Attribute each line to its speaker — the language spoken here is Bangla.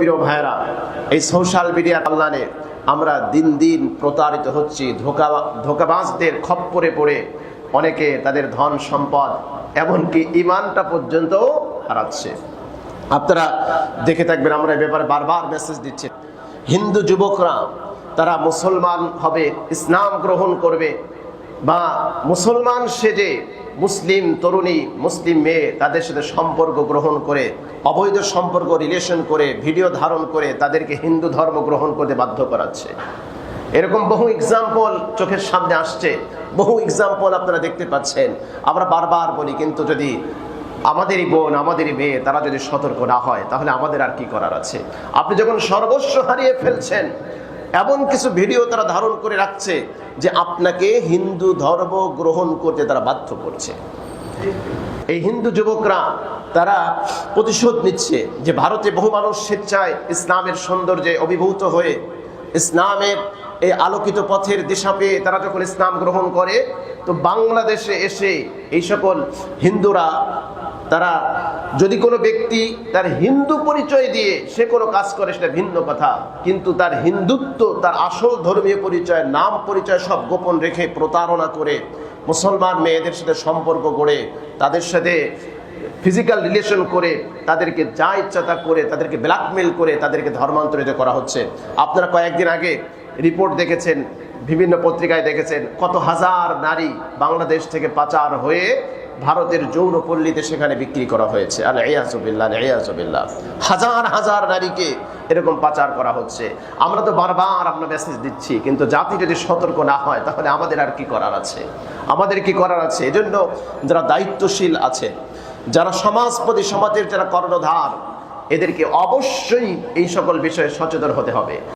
Speaker 1: প্রিয় ভাইরা এই সোশ্যাল মিডিয়ার কল্যাণে আমরা দিন দিন প্রতারিত হচ্ছি। ধোকা ধোকাবাজদের খপ্পরে পড়ে অনেকে তাদের ধন সম্পদ এমনকি ইমানটা পর্যন্ত হারাচ্ছে। আপনারা দেখে থাকবেন আমরা ব্যাপারে বারবার মেসেজ দিচ্ছি। হিন্দু যুবকরা, তারা মুসলমান হবে, ইসলাম গ্রহণ করবে বা মুসলমান সেজে মুসলিম তরুণী, মুসলিম মেয়ে তাদের সাথে সম্পর্ক গ্রহণ করে, অবৈধ সম্পর্ক রিলেশন করে ভিডিও ধারণ করে তাদেরকে হিন্দু ধর্ম গ্রহণ করতে বাধ্য করাচ্ছে। এরকম বহু এক্সাম্পল চোখের সামনে আসছে। বহু এক্সাম্পল আপনারা দেখতে পাচ্ছেন। আমরা বারবার বলি, কিন্তু যদি আমাদেরই বোন, আমাদেরই মেয়ে তারা যদি সতর্ক না হয়, তাহলে আমাদের আর কি করার আছে? আপনি যখন সর্বস্ব হারিয়ে ফেলছেন এমন কিছু ভিডিও তারা ধারণ করে রাখছে যে আপনাকে হিন্দু ধর্ম গ্রহণ করতে তারা বাধ্য করছে। এই হিন্দু যুবকরা তারা প্রতিশোধ নিচ্ছে যে ভারতে বহু মানুষ স্বেচ্ছায় ইসলামের সৌন্দর্যে অভিভূত হয়ে ইসলামের এই আলোকিত পথের দিশা পেয়ে তারা যখন ইসলাম গ্রহণ করে, তো বাংলাদেশে এসে এই সকল হিন্দুরা তারা যদি কোনো ব্যক্তি তার হিন্দু পরিচয় দিয়ে সে কোনো কাজ করে, সেটা ভিন্ন কথা। কিন্তু তার হিন্দুত্ব, তার আসল ধর্মীয় পরিচয়, নাম পরিচয় সব গোপন রেখে প্রতারণা করে মুসলমান মেয়েদের সাথে সম্পর্ক গড়ে, তাদের সাথে ফিজিক্যাল রিলেশন করে, তাদেরকে যা ইচ্ছা তা করে, তাদেরকে ব্ল্যাকমেল করে, তাদেরকে ধর্মান্তরিত করা হচ্ছে। আপনারা কয়েকদিন আগে রিপোর্ট দেখেছেন, বিভিন্ন পত্রিকায় দেখেছেন, কত হাজার নারী বাংলাদেশ থেকে পাচার হয়ে ভারতের যৌন পল্লীতে সেখানে বিক্রি করা হয়েছে। আল এয়াজবিল্লা এয়াজবিল্লা হাজার হাজার নারীকে এরকম পাচার করা হচ্ছে। আমরা তো বারবার আমরা মেসেজ দিচ্ছি, কিন্তু জাতি যদি সতর্ক না হয়, তাহলে আমাদের আর কি করার আছে? আমাদের কি করার আছে? এজন্য যারা দায়িত্বশীল আছে, যারা সমাজপতি, সমাজের যারা কর্ণধার, এদেরকে অবশ্যই এই সকল বিষয়ে সচেতন হতে হবে।